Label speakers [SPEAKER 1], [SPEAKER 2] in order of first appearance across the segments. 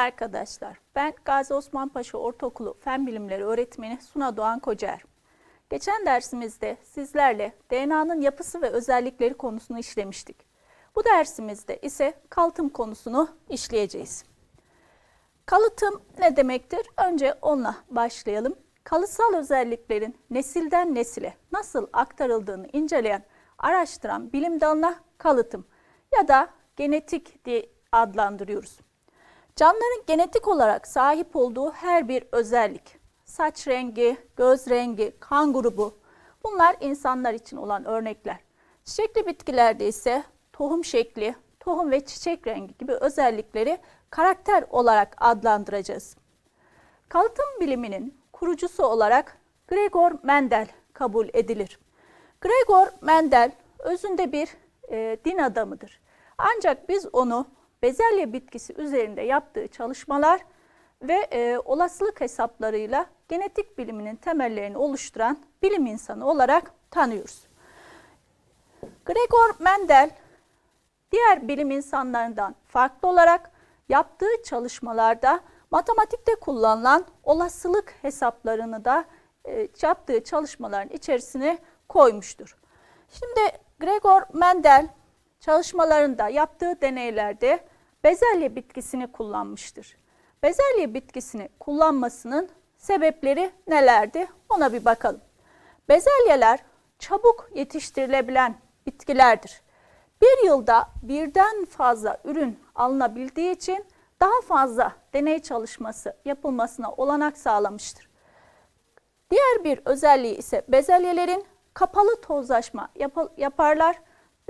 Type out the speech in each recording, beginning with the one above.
[SPEAKER 1] arkadaşlar. Ben Gazi Osman Paşa Ortaokulu Fen Bilimleri öğretmeni Suna Doğan Kocaer. Geçen dersimizde sizlerle DNA'nın yapısı ve özellikleri konusunu işlemiştik. Bu dersimizde ise kalıtım konusunu işleyeceğiz. Kalıtım ne demektir? Önce onunla başlayalım. Kalıtsal özelliklerin nesilden nesile nasıl aktarıldığını inceleyen, araştıran bilim dalına kalıtım ya da genetik diye adlandırıyoruz. Canlıların genetik olarak sahip olduğu her bir özellik, saç rengi, göz rengi, kan grubu bunlar insanlar için olan örnekler. Çiçekli bitkilerde ise tohum şekli, tohum ve çiçek rengi gibi özellikleri karakter olarak adlandıracağız. Kalıtım biliminin kurucusu olarak Gregor Mendel kabul edilir. Gregor Mendel özünde bir e, din adamıdır. Ancak biz onu bezelye bitkisi üzerinde yaptığı çalışmalar ve e, olasılık hesaplarıyla genetik biliminin temellerini oluşturan bilim insanı olarak tanıyoruz. Gregor Mendel diğer bilim insanlarından farklı olarak yaptığı çalışmalarda matematikte kullanılan olasılık hesaplarını da e, yaptığı çalışmaların içerisine koymuştur. Şimdi Gregor Mendel çalışmalarında yaptığı deneylerde bezelye bitkisini kullanmıştır. Bezelye bitkisini kullanmasının sebepleri nelerdi? Ona bir bakalım. Bezelyeler çabuk yetiştirilebilen bitkilerdir. Bir yılda birden fazla ürün alınabildiği için daha fazla deney çalışması yapılmasına olanak sağlamıştır. Diğer bir özelliği ise bezelyelerin kapalı tozlaşma yaparlar.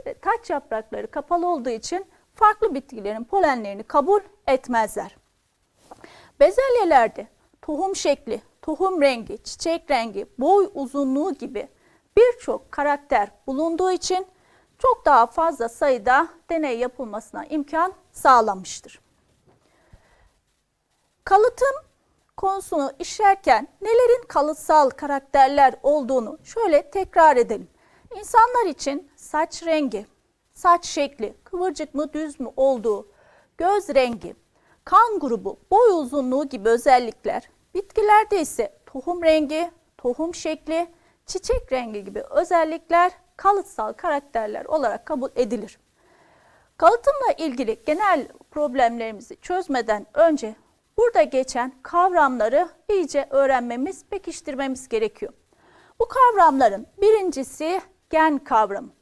[SPEAKER 1] E, taç yaprakları kapalı olduğu için farklı bitkilerin polenlerini kabul etmezler. Bezelyelerde tohum şekli, tohum rengi, çiçek rengi, boy uzunluğu gibi birçok karakter bulunduğu için çok daha fazla sayıda deney yapılmasına imkan sağlamıştır. Kalıtım konusunu işlerken nelerin kalıtsal karakterler olduğunu şöyle tekrar edelim. İnsanlar için saç rengi, saç şekli, kıvırcık mı düz mü olduğu, göz rengi, kan grubu, boy uzunluğu gibi özellikler, bitkilerde ise tohum rengi, tohum şekli, çiçek rengi gibi özellikler kalıtsal karakterler olarak kabul edilir. Kalıtımla ilgili genel problemlerimizi çözmeden önce burada geçen kavramları iyice öğrenmemiz, pekiştirmemiz gerekiyor. Bu kavramların birincisi gen kavramı.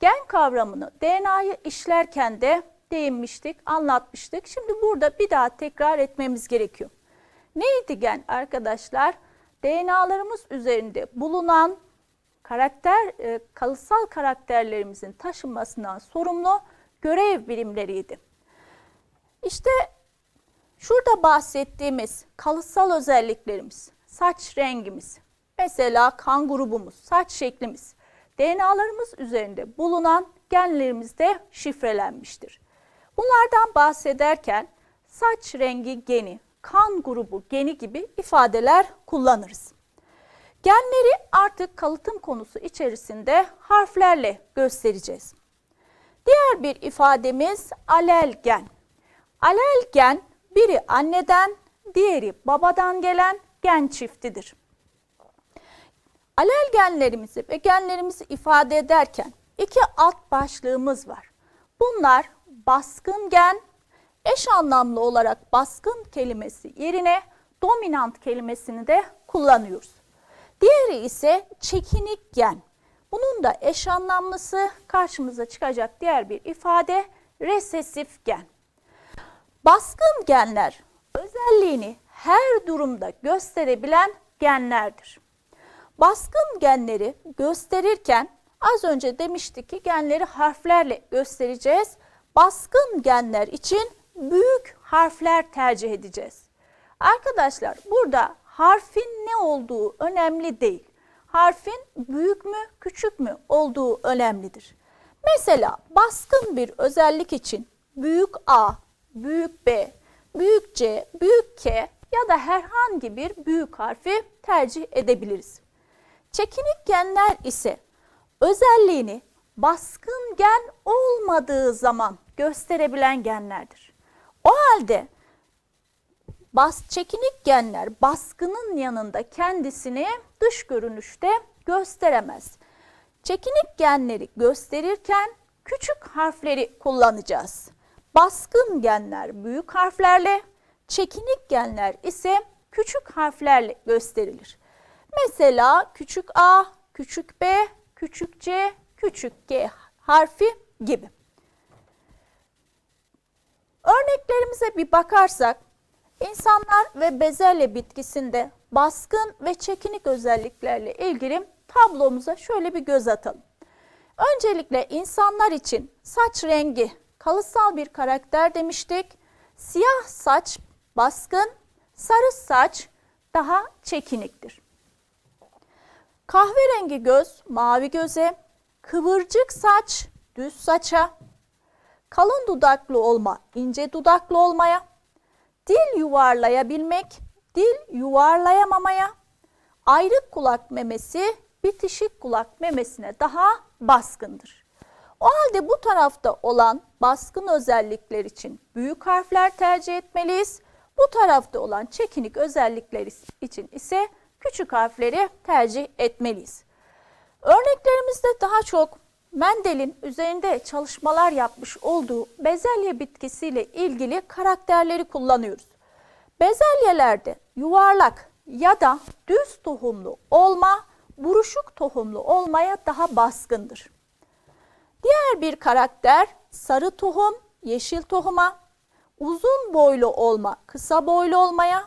[SPEAKER 1] Gen kavramını DNA'yı işlerken de değinmiştik, anlatmıştık. Şimdi burada bir daha tekrar etmemiz gerekiyor. Neydi gen arkadaşlar? DNA'larımız üzerinde bulunan karakter, e, kalıtsal karakterlerimizin taşınmasından sorumlu görev birimleriydi. İşte şurada bahsettiğimiz kalıtsal özelliklerimiz, saç rengimiz, mesela kan grubumuz, saç şeklimiz, DNA'larımız üzerinde bulunan genlerimizde şifrelenmiştir. Bunlardan bahsederken saç rengi geni, kan grubu geni gibi ifadeler kullanırız. Genleri artık kalıtım konusu içerisinde harflerle göstereceğiz. Diğer bir ifademiz alel gen. Alel gen biri anneden, diğeri babadan gelen gen çiftidir. Alel genlerimizi ve genlerimizi ifade ederken iki alt başlığımız var. Bunlar baskın gen, eş anlamlı olarak baskın kelimesi yerine dominant kelimesini de kullanıyoruz. Diğeri ise çekinik gen. Bunun da eş anlamlısı karşımıza çıkacak diğer bir ifade resesif gen. Baskın genler özelliğini her durumda gösterebilen genlerdir. Baskın genleri gösterirken az önce demiştik ki genleri harflerle göstereceğiz. Baskın genler için büyük harfler tercih edeceğiz. Arkadaşlar burada harfin ne olduğu önemli değil. Harfin büyük mü küçük mü olduğu önemlidir. Mesela baskın bir özellik için büyük A, büyük B, büyük C, büyük K ya da herhangi bir büyük harfi tercih edebiliriz. Çekinik genler ise özelliğini baskın gen olmadığı zaman gösterebilen genlerdir. O halde bas çekinik genler baskının yanında kendisini dış görünüşte gösteremez. Çekinik genleri gösterirken küçük harfleri kullanacağız. Baskın genler büyük harflerle, çekinik genler ise küçük harflerle gösterilir. Mesela küçük a, küçük b, küçük c, küçük g harfi gibi. Örneklerimize bir bakarsak, insanlar ve bezelye bitkisinde baskın ve çekinik özelliklerle ilgili tablomuza şöyle bir göz atalım. Öncelikle insanlar için saç rengi kalıtsal bir karakter demiştik. Siyah saç baskın, sarı saç daha çekiniktir. Kahverengi göz mavi göze, kıvırcık saç düz saça, kalın dudaklı olma ince dudaklı olmaya, dil yuvarlayabilmek dil yuvarlayamamaya, ayrık kulak memesi bitişik kulak memesine daha baskındır. O halde bu tarafta olan baskın özellikler için büyük harfler tercih etmeliyiz. Bu tarafta olan çekinik özellikler için ise küçük harfleri tercih etmeliyiz. Örneklerimizde daha çok Mendel'in üzerinde çalışmalar yapmış olduğu bezelye bitkisiyle ilgili karakterleri kullanıyoruz. Bezelyelerde yuvarlak ya da düz tohumlu olma, buruşuk tohumlu olmaya daha baskındır. Diğer bir karakter sarı tohum, yeşil tohuma, uzun boylu olma, kısa boylu olmaya,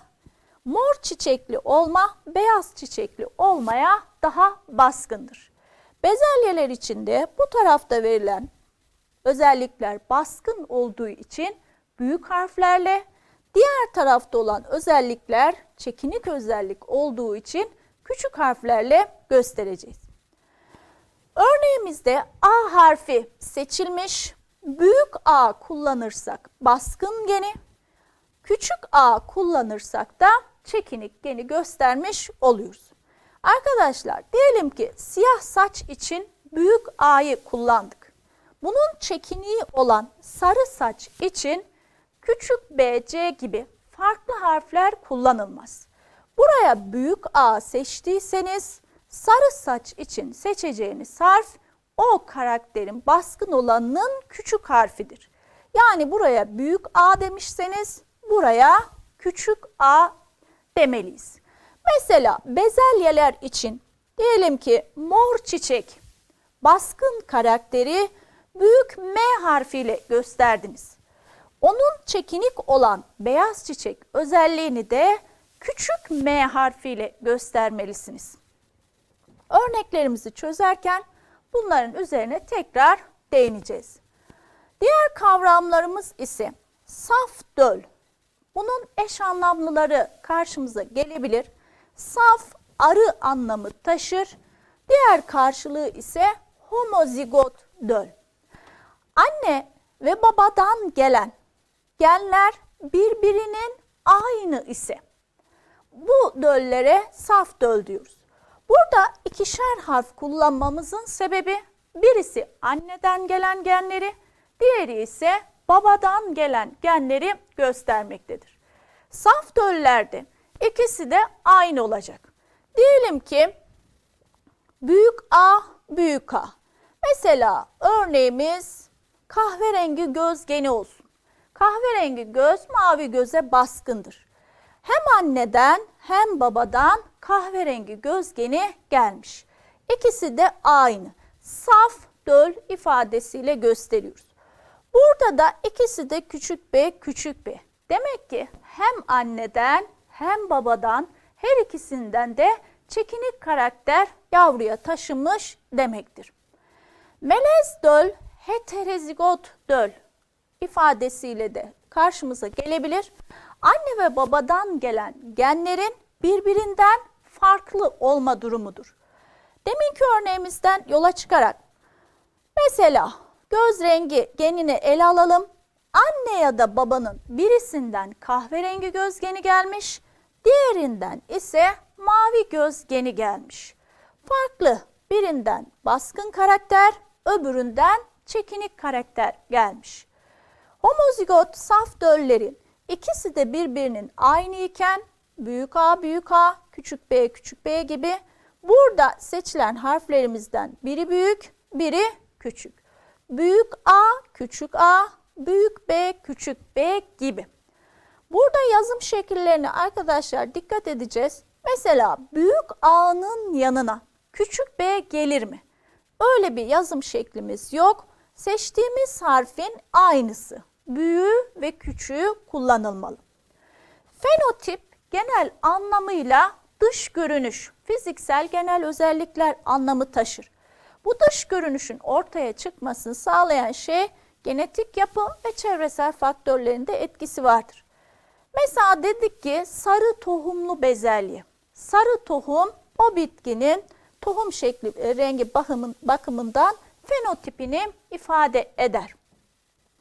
[SPEAKER 1] mor çiçekli olma, beyaz çiçekli olmaya daha baskındır. Bezelyeler içinde bu tarafta verilen özellikler baskın olduğu için büyük harflerle, diğer tarafta olan özellikler çekinik özellik olduğu için küçük harflerle göstereceğiz. Örneğimizde A harfi seçilmiş. Büyük A kullanırsak baskın geni, küçük A kullanırsak da çekinik geni göstermiş oluyoruz. Arkadaşlar diyelim ki siyah saç için büyük A'yı kullandık. Bunun çekiniği olan sarı saç için küçük B, C gibi farklı harfler kullanılmaz. Buraya büyük A seçtiyseniz sarı saç için seçeceğiniz harf o karakterin baskın olanının küçük harfidir. Yani buraya büyük A demişseniz buraya küçük A demeliyiz. Mesela bezelyeler için diyelim ki mor çiçek baskın karakteri büyük M harfiyle gösterdiniz. Onun çekinik olan beyaz çiçek özelliğini de küçük M harfiyle göstermelisiniz. Örneklerimizi çözerken bunların üzerine tekrar değineceğiz. Diğer kavramlarımız ise saf döl. Bunun eş anlamlıları karşımıza gelebilir. Saf arı anlamı taşır. Diğer karşılığı ise homozigot döl. Anne ve babadan gelen genler birbirinin aynı ise bu döllere saf döl diyoruz. Burada ikişer harf kullanmamızın sebebi birisi anneden gelen genleri, diğeri ise babadan gelen genleri göstermektedir. Saf döllerde ikisi de aynı olacak. Diyelim ki büyük A, büyük A. Mesela örneğimiz kahverengi göz geni olsun. Kahverengi göz mavi göze baskındır. Hem anneden hem babadan kahverengi göz geni gelmiş. İkisi de aynı. Saf döl ifadesiyle gösteriyoruz. Burada da ikisi de küçük b küçük b. Demek ki hem anneden hem babadan her ikisinden de çekinik karakter yavruya taşımış demektir. Melez döl, heterozigot döl ifadesiyle de karşımıza gelebilir. Anne ve babadan gelen genlerin birbirinden farklı olma durumudur. Deminki örneğimizden yola çıkarak mesela göz rengi genini ele alalım. Anne ya da babanın birisinden kahverengi göz geni gelmiş, diğerinden ise mavi göz geni gelmiş. Farklı birinden baskın karakter, öbüründen çekinik karakter gelmiş. Homozigot saf döllerin ikisi de birbirinin aynı iken büyük A büyük A, küçük B küçük B gibi burada seçilen harflerimizden biri büyük, biri küçük. Büyük A, küçük A, büyük B, küçük B gibi. Burada yazım şekillerine arkadaşlar dikkat edeceğiz. Mesela büyük A'nın yanına küçük B gelir mi? Öyle bir yazım şeklimiz yok. Seçtiğimiz harfin aynısı. Büyüğü ve küçüğü kullanılmalı. Fenotip genel anlamıyla dış görünüş, fiziksel genel özellikler anlamı taşır. Bu dış görünüşün ortaya çıkmasını sağlayan şey genetik yapı ve çevresel faktörlerin de etkisi vardır. Mesela dedik ki sarı tohumlu bezelye. Sarı tohum o bitkinin tohum şekli e, rengi bakımın, bakımından fenotipini ifade eder.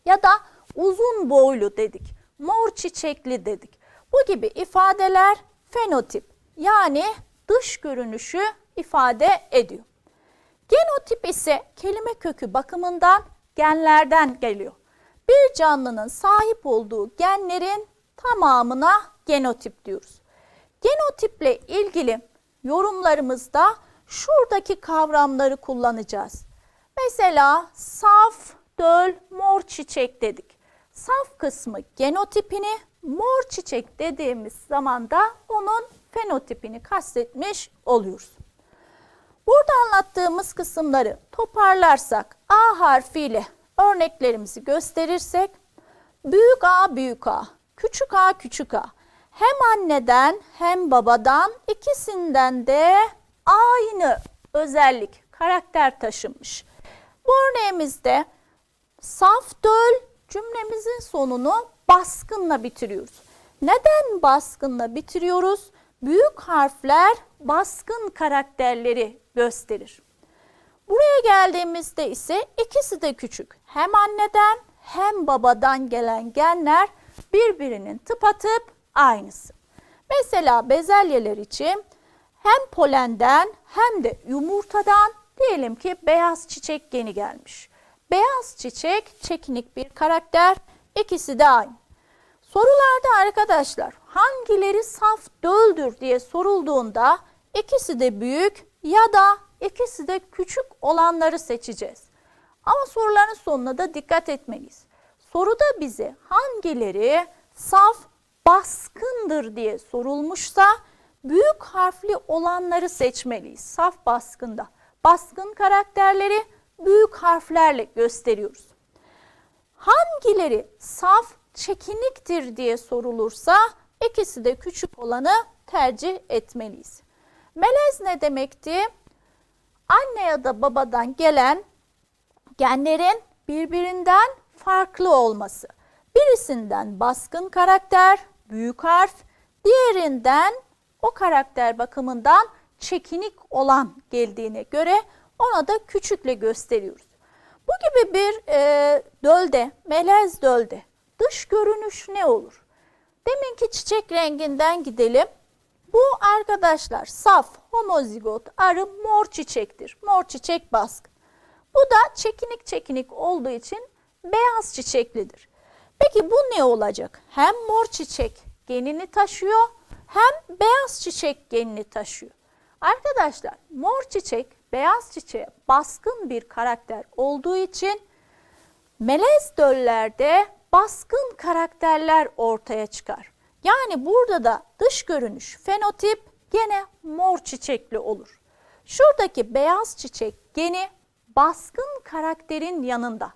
[SPEAKER 1] Ya da uzun boylu dedik. Mor çiçekli dedik. Bu gibi ifadeler fenotip yani dış görünüşü ifade ediyor. Genotip ise kelime kökü bakımından genlerden geliyor. Bir canlının sahip olduğu genlerin tamamına genotip diyoruz. Genotiple ilgili yorumlarımızda şuradaki kavramları kullanacağız. Mesela saf, döl, mor çiçek dedik. Saf kısmı genotipini, mor çiçek dediğimiz zaman da onun fenotipini kastetmiş oluyoruz. Burada anlattığımız kısımları toparlarsak A harfiyle örneklerimizi gösterirsek büyük A büyük A, küçük A küçük A hem anneden hem babadan ikisinden de aynı özellik, karakter taşımış. Bu örneğimizde saf döl cümlemizin sonunu baskınla bitiriyoruz. Neden baskınla bitiriyoruz? Büyük harfler baskın karakterleri gösterir. Buraya geldiğimizde ise ikisi de küçük. Hem anneden hem babadan gelen genler birbirinin tıpatıp aynısı. Mesela bezelyeler için hem polenden hem de yumurtadan diyelim ki beyaz çiçek geni gelmiş. Beyaz çiçek çekinik bir karakter, ikisi de aynı. Sorularda arkadaşlar hangileri saf döldür diye sorulduğunda ikisi de büyük ya da ikisi de küçük olanları seçeceğiz. Ama soruların sonuna da dikkat etmeliyiz. Soruda bize hangileri saf baskındır diye sorulmuşsa büyük harfli olanları seçmeliyiz. Saf baskında. Baskın karakterleri büyük harflerle gösteriyoruz. Hangileri saf çekiniktir diye sorulursa ikisi de küçük olanı tercih etmeliyiz. Melez ne demekti? Anne ya da babadan gelen genlerin birbirinden farklı olması. Birisinden baskın karakter, büyük harf, diğerinden o karakter bakımından çekinik olan geldiğine göre ona da küçükle gösteriyoruz. Bu gibi bir e, dölde, melez dölde dış görünüş ne olur? Deminki çiçek renginden gidelim. Bu arkadaşlar saf, homozigot, arı mor çiçektir. Mor çiçek baskın. Bu da çekinik çekinik olduğu için beyaz çiçeklidir. Peki bu ne olacak? Hem mor çiçek genini taşıyor hem beyaz çiçek genini taşıyor. Arkadaşlar mor çiçek beyaz çiçeğe baskın bir karakter olduğu için melez döllerde baskın karakterler ortaya çıkar. Yani burada da dış görünüş fenotip gene mor çiçekli olur. Şuradaki beyaz çiçek geni baskın karakterin yanında.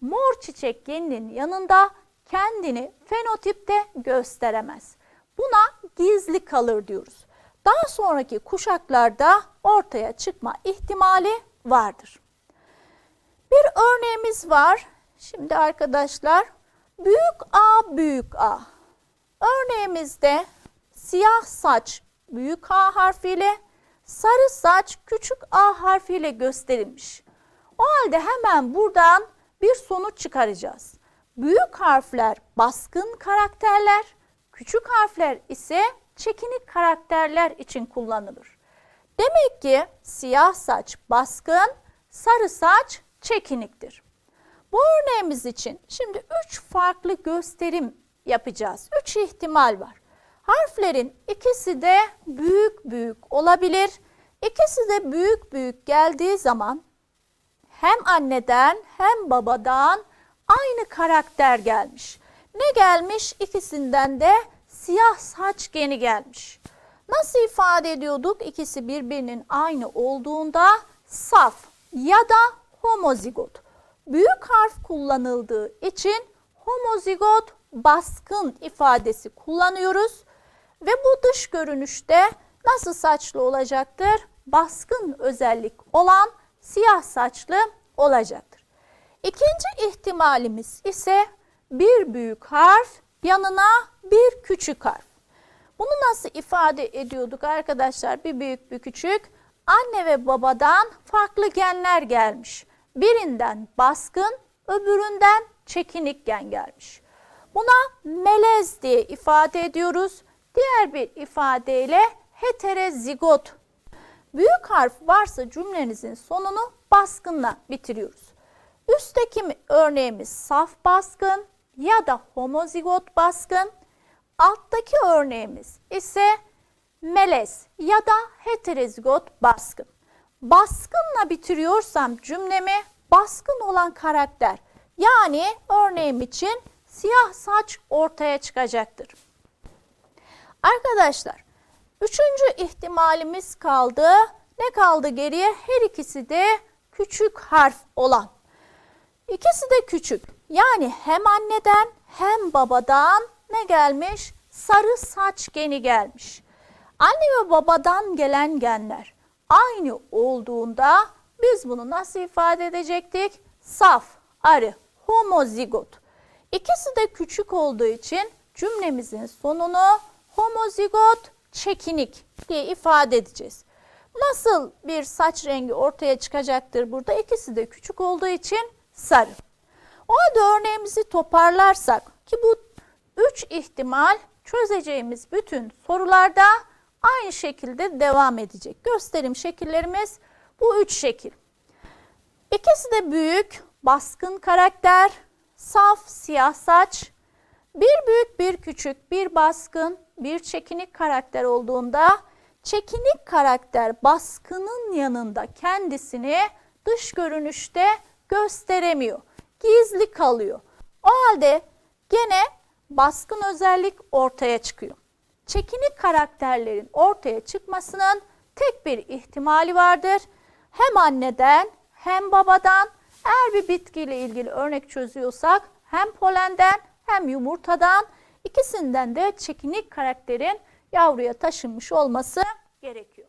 [SPEAKER 1] Mor çiçek geninin yanında kendini fenotipte gösteremez. Buna gizli kalır diyoruz. Daha sonraki kuşaklarda ortaya çıkma ihtimali vardır. Bir örneğimiz var. Şimdi arkadaşlar büyük A büyük A. Örneğimizde siyah saç büyük A harfiyle, sarı saç küçük A harfiyle gösterilmiş. O halde hemen buradan bir sonuç çıkaracağız. Büyük harfler baskın karakterler, küçük harfler ise çekinik karakterler için kullanılır. Demek ki siyah saç baskın, sarı saç çekiniktir. Bu örneğimiz için şimdi üç farklı gösterim yapacağız. Üç ihtimal var. Harflerin ikisi de büyük büyük olabilir. İkisi de büyük büyük geldiği zaman hem anneden hem babadan aynı karakter gelmiş. Ne gelmiş? İkisinden de siyah saç geni gelmiş. Nasıl ifade ediyorduk? İkisi birbirinin aynı olduğunda saf ya da homozigot. Büyük harf kullanıldığı için homozigot baskın ifadesi kullanıyoruz. Ve bu dış görünüşte nasıl saçlı olacaktır? Baskın özellik olan siyah saçlı olacaktır. İkinci ihtimalimiz ise bir büyük harf yanına bir küçük harf. Bunu nasıl ifade ediyorduk arkadaşlar? Bir büyük bir küçük. Anne ve babadan farklı genler gelmiş. Birinden baskın, öbüründen çekinik gen gelmiş. Buna melez diye ifade ediyoruz. Diğer bir ifadeyle heterozigot. Büyük harf varsa cümlenizin sonunu baskınla bitiriyoruz. Üstteki örneğimiz saf baskın ya da homozigot baskın. Alttaki örneğimiz ise melez ya da heterozigot baskın. Baskınla bitiriyorsam cümlemi baskın olan karakter yani örneğim için siyah saç ortaya çıkacaktır. Arkadaşlar üçüncü ihtimalimiz kaldı. Ne kaldı geriye? Her ikisi de küçük harf olan. İkisi de küçük. Yani hem anneden hem babadan ne gelmiş? Sarı saç geni gelmiş. Anne ve babadan gelen genler aynı olduğunda biz bunu nasıl ifade edecektik? Saf, arı, homozigot. İkisi de küçük olduğu için cümlemizin sonunu homozigot çekinik diye ifade edeceğiz. Nasıl bir saç rengi ortaya çıkacaktır burada? İkisi de küçük olduğu için sarı. O halde örneğimizi toparlarsak ki bu üç ihtimal çözeceğimiz bütün sorularda aynı şekilde devam edecek. Gösterim şekillerimiz bu üç şekil. İkisi de büyük, baskın karakter, saf siyah saç, bir büyük bir küçük, bir baskın, bir çekinik karakter olduğunda çekinik karakter baskının yanında kendisini dış görünüşte gösteremiyor. Gizli kalıyor. O halde gene baskın özellik ortaya çıkıyor. Çekinik karakterlerin ortaya çıkmasının tek bir ihtimali vardır. Hem anneden hem babadan eğer bir bitkiyle ilgili örnek çözüyorsak hem polenden hem yumurtadan ikisinden de çekinik karakterin yavruya taşınmış olması gerekiyor.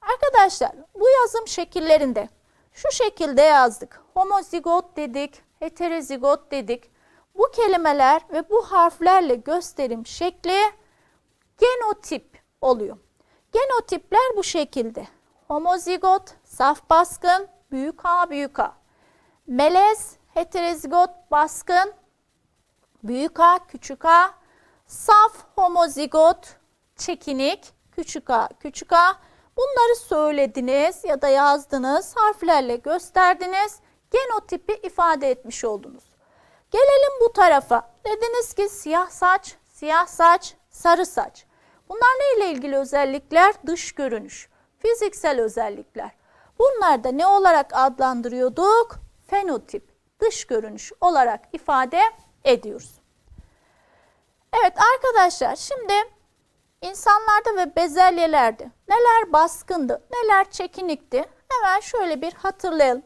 [SPEAKER 1] Arkadaşlar bu yazım şekillerinde şu şekilde yazdık. Homozigot dedik, heterozigot dedik. Bu kelimeler ve bu harflerle gösterim şekli genotip oluyor. Genotipler bu şekilde. Homozigot, saf baskın, büyük A, büyük A. Melez, heterozigot, baskın, büyük A, küçük A. Saf, homozigot, çekinik, küçük A, küçük A. Bunları söylediniz ya da yazdınız, harflerle gösterdiniz, genotipi ifade etmiş oldunuz. Gelelim bu tarafa. Dediniz ki siyah saç, siyah saç, sarı saç. Bunlar ne ile ilgili özellikler? Dış görünüş, fiziksel özellikler. Bunlar da ne olarak adlandırıyorduk? Fenotip, dış görünüş olarak ifade ediyoruz. Evet arkadaşlar şimdi insanlarda ve bezelyelerde neler baskındı, neler çekinikti? Hemen şöyle bir hatırlayalım.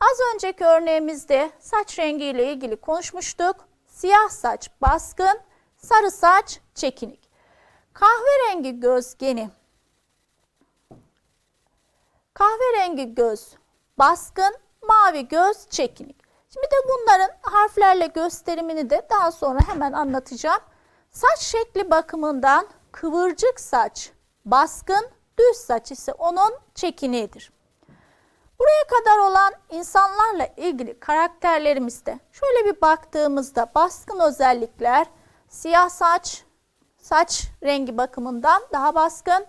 [SPEAKER 1] Az önceki örneğimizde saç rengiyle ilgili konuşmuştuk. Siyah saç baskın, sarı saç çekinik. Kahverengi göz geni. Kahverengi göz baskın, mavi göz çekinik. Şimdi de bunların harflerle gösterimini de daha sonra hemen anlatacağım. Saç şekli bakımından kıvırcık saç baskın, düz saç ise onun çekiniğidir. Buraya kadar olan insanlarla ilgili karakterlerimizde şöyle bir baktığımızda baskın özellikler siyah saç, saç rengi bakımından daha baskın,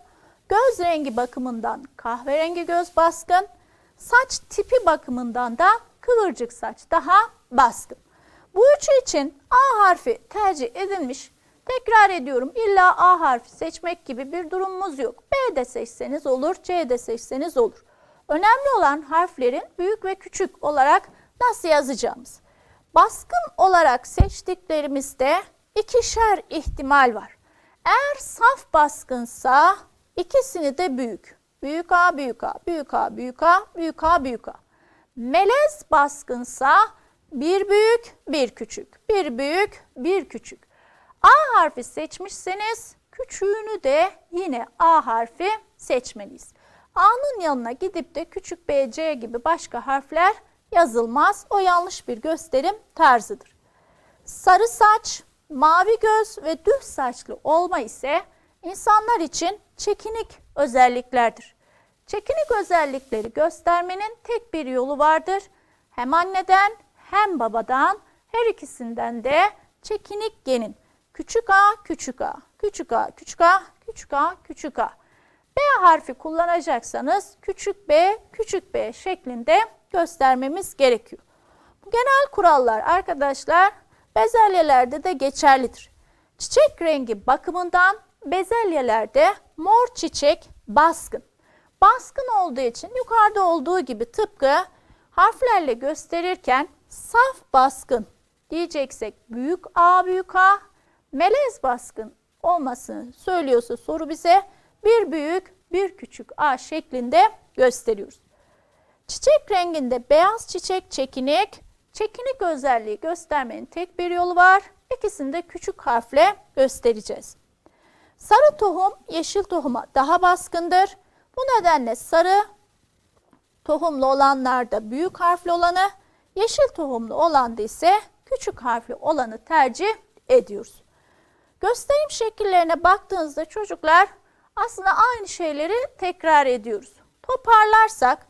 [SPEAKER 1] göz rengi bakımından kahverengi göz baskın, saç tipi bakımından da kıvırcık saç daha baskın. Bu üçü için A harfi tercih edilmiş. Tekrar ediyorum illa A harfi seçmek gibi bir durumumuz yok. B de seçseniz olur, C de seçseniz olur. Önemli olan harflerin büyük ve küçük olarak nasıl yazacağımız. Baskın olarak seçtiklerimizde ikişer ihtimal var. Eğer saf baskınsa ikisini de büyük. Büyük A, büyük A, büyük A, büyük A, büyük A, büyük A. Melez baskınsa bir büyük, bir küçük. Bir büyük, bir küçük. A harfi seçmişseniz küçüğünü de yine A harfi seçmeliyiz. A'nın yanına gidip de küçük B, C gibi başka harfler yazılmaz. O yanlış bir gösterim tarzıdır. Sarı saç, mavi göz ve düz saçlı olma ise insanlar için çekinik özelliklerdir. Çekinik özellikleri göstermenin tek bir yolu vardır. Hem anneden hem babadan her ikisinden de çekinik genin. Küçük a, küçük a, küçük a, küçük a, küçük a, küçük a. B harfi kullanacaksanız küçük b, küçük b şeklinde göstermemiz gerekiyor. Bu genel kurallar arkadaşlar bezelyelerde de geçerlidir. Çiçek rengi bakımından bezelyelerde mor çiçek baskın. Baskın olduğu için yukarıda olduğu gibi tıpkı harflerle gösterirken saf baskın diyeceksek büyük A büyük A, melez baskın olmasını söylüyorsa soru bize bir büyük bir küçük A şeklinde gösteriyoruz. Çiçek renginde beyaz çiçek çekinik, çekinik özelliği göstermenin tek bir yolu var. İkisini de küçük harfle göstereceğiz. Sarı tohum yeşil tohuma daha baskındır. Bu nedenle sarı tohumlu olanlarda büyük harfli olanı, yeşil tohumlu olanda ise küçük harfli olanı tercih ediyoruz. Gösterim şekillerine baktığınızda çocuklar aslında aynı şeyleri tekrar ediyoruz. Toparlarsak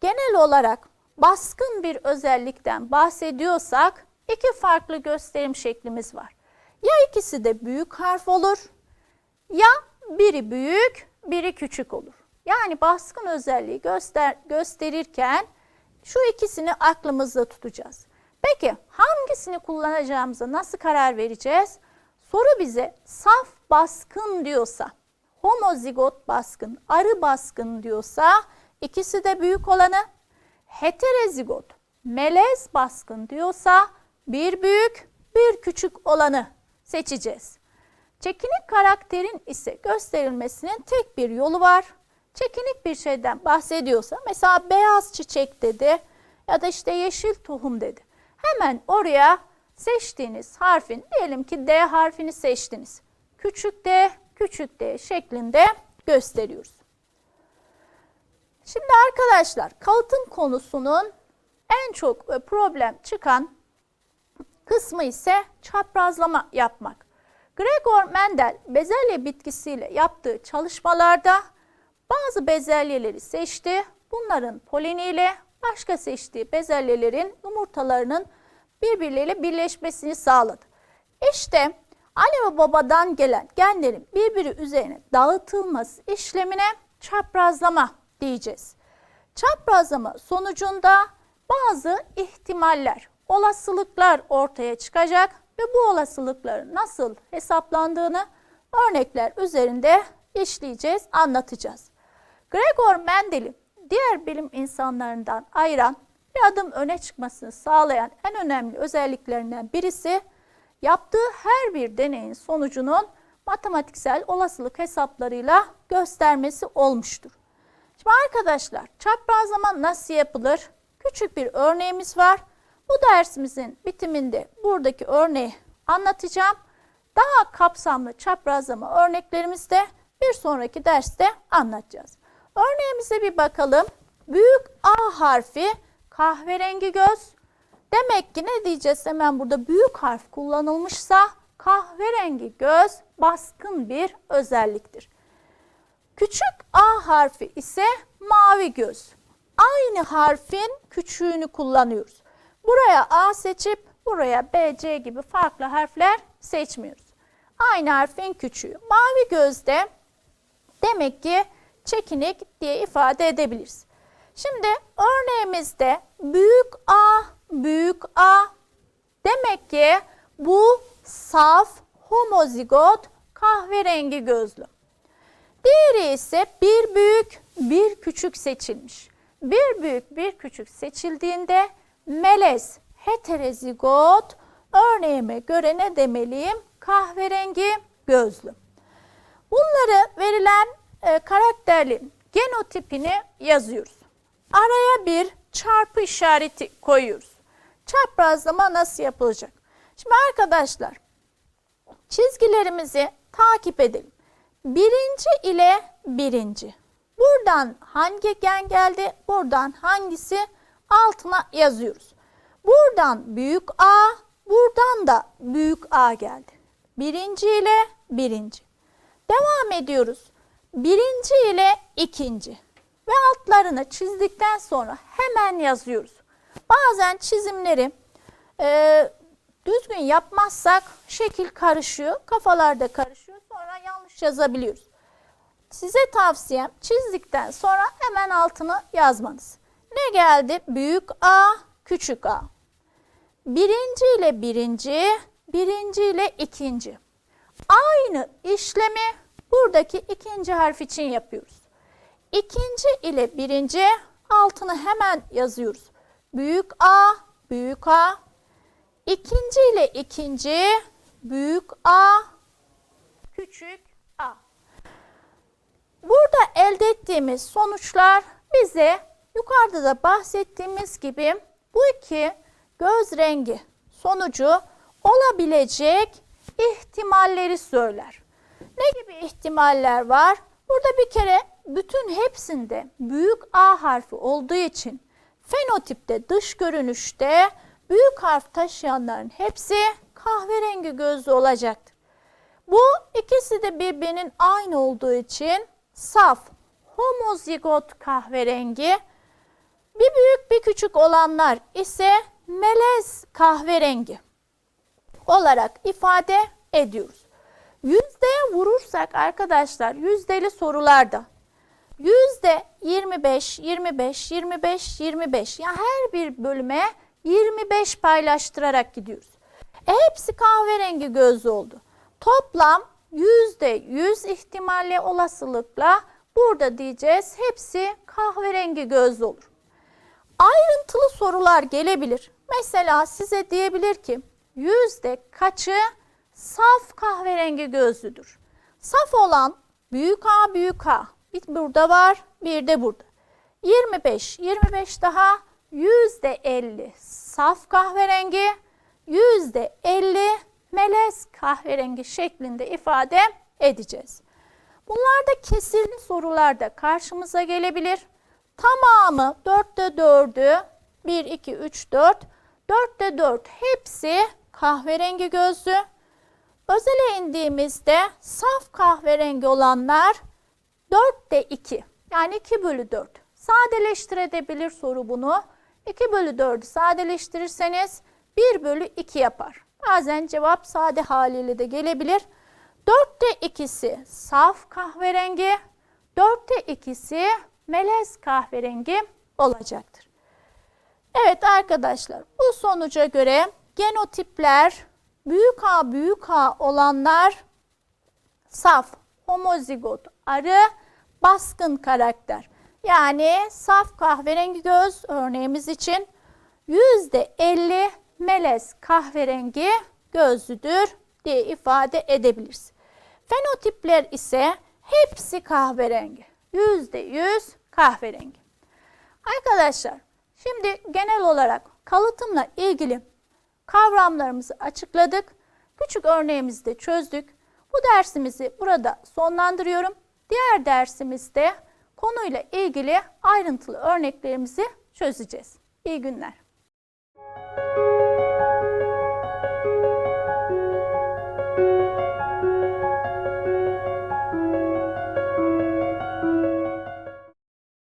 [SPEAKER 1] genel olarak baskın bir özellikten bahsediyorsak iki farklı gösterim şeklimiz var. Ya ikisi de büyük harf olur ya biri büyük, biri küçük olur. Yani baskın özelliği göster gösterirken şu ikisini aklımızda tutacağız. Peki hangisini kullanacağımıza nasıl karar vereceğiz? Soru bize saf baskın diyorsa, homozigot baskın, arı baskın diyorsa ikisi de büyük olanı, heterozigot, melez baskın diyorsa bir büyük, bir küçük olanı seçeceğiz. Çekinik karakterin ise gösterilmesinin tek bir yolu var. Çekinik bir şeyden bahsediyorsa mesela beyaz çiçek dedi ya da işte yeşil tohum dedi. Hemen oraya seçtiğiniz harfin diyelim ki D harfini seçtiniz. Küçük D, küçük D şeklinde gösteriyoruz. Şimdi arkadaşlar kalıtım konusunun en çok problem çıkan kısmı ise çaprazlama yapmak. Gregor Mendel bezelye bitkisiyle yaptığı çalışmalarda bazı bezelyeleri seçti. Bunların poleniyle başka seçtiği bezelyelerin yumurtalarının birbirleriyle birleşmesini sağladı. İşte anne ve babadan gelen genlerin birbiri üzerine dağıtılması işlemine çaprazlama diyeceğiz. Çaprazlama sonucunda bazı ihtimaller, olasılıklar ortaya çıkacak ve bu olasılıkların nasıl hesaplandığını örnekler üzerinde işleyeceğiz, anlatacağız. Gregor Mendel'i diğer bilim insanlarından ayıran bir adım öne çıkmasını sağlayan en önemli özelliklerinden birisi yaptığı her bir deneyin sonucunun matematiksel olasılık hesaplarıyla göstermesi olmuştur. Şimdi arkadaşlar çaprazlama nasıl yapılır? Küçük bir örneğimiz var. Bu dersimizin bitiminde buradaki örneği anlatacağım. Daha kapsamlı çaprazlama örneklerimizi de bir sonraki derste anlatacağız. Örneğimize bir bakalım. Büyük A harfi kahverengi göz. Demek ki ne diyeceğiz hemen burada büyük harf kullanılmışsa kahverengi göz baskın bir özelliktir. Küçük A harfi ise mavi göz. Aynı harfin küçüğünü kullanıyoruz. Buraya A seçip buraya B, C gibi farklı harfler seçmiyoruz. Aynı harfin küçüğü. Mavi gözde demek ki çekinik diye ifade edebiliriz. Şimdi örneğimizde büyük A, büyük A Demek ki bu saf homozigot kahverengi gözlü. Diğeri ise bir büyük bir küçük seçilmiş. Bir büyük bir küçük seçildiğinde melez heterozigot örneğime göre ne demeliyim? Kahverengi gözlü. Bunları verilen e, karakterli genotipini yazıyoruz. Araya bir çarpı işareti koyuyoruz. Çaprazlama nasıl yapılacak? Şimdi arkadaşlar çizgilerimizi takip edelim. Birinci ile birinci. Buradan hangi gen geldi? Buradan hangisi? Altına yazıyoruz. Buradan büyük A, buradan da büyük A geldi. Birinci ile birinci. Devam ediyoruz. Birinci ile ikinci. Ve altlarını çizdikten sonra hemen yazıyoruz. Bazen çizimleri e, düzgün yapmazsak şekil karışıyor, kafalarda karışıyor. Sonra yanlış yazabiliyoruz. Size tavsiyem çizdikten sonra hemen altını yazmanız. Ne geldi? Büyük A, küçük A. Birinci ile birinci, birinci ile ikinci. Aynı işlemi buradaki ikinci harf için yapıyoruz. İkinci ile birinci altını hemen yazıyoruz. Büyük A, büyük A. İkinci ile ikinci, büyük A, küçük A. Burada elde ettiğimiz sonuçlar bize yukarıda da bahsettiğimiz gibi bu iki göz rengi sonucu olabilecek ihtimalleri söyler. Ne gibi ihtimaller var? Burada bir kere bütün hepsinde büyük A harfi olduğu için fenotipte dış görünüşte büyük harf taşıyanların hepsi kahverengi gözlü olacaktır. Bu ikisi de birbirinin aynı olduğu için saf homozigot kahverengi bir büyük bir küçük olanlar ise melez kahverengi olarak ifade ediyoruz. Yüzdeye vurursak arkadaşlar yüzdeli sorularda yüzde 25, 25, 25, 25 yani her bir bölüme 25 paylaştırarak gidiyoruz. E hepsi kahverengi gözlü oldu. Toplam yüzde 100 ihtimalle olasılıkla burada diyeceğiz hepsi kahverengi gözlü olur. Ayrıntılı sorular gelebilir. Mesela size diyebilir ki yüzde kaçı saf kahverengi gözlüdür? Saf olan büyük A büyük A. Bir burada var, bir de burada. 25, 25 daha yüzde 50 saf kahverengi, yüzde 50 melez kahverengi şeklinde ifade edeceğiz. Bunlar da kesirli sorularda karşımıza gelebilir. Tamamı 4'te 4'ü 1, 2, 3, 4. 4'te 4 hepsi kahverengi gözlü. Özele indiğimizde saf kahverengi olanlar 4'te 2 yani 2 bölü 4. Sadeleştirebilir soru bunu. 2 bölü 4'ü sadeleştirirseniz 1 bölü 2 yapar. Bazen cevap sade haliyle de gelebilir. 4'te 2'si saf kahverengi, 4'te 2'si melez kahverengi olacaktır. Evet arkadaşlar bu sonuca göre genotipler büyük A büyük A olanlar saf, homozigot, arı, baskın karakter. Yani saf kahverengi göz örneğimiz için %50 melez kahverengi gözlüdür diye ifade edebiliriz. Fenotipler ise hepsi kahverengi. %100 kahverengi. Arkadaşlar şimdi genel olarak kalıtımla ilgili kavramlarımızı açıkladık. Küçük örneğimizi de çözdük. Bu dersimizi burada sonlandırıyorum. Diğer dersimizde konuyla ilgili ayrıntılı örneklerimizi çözeceğiz. İyi günler.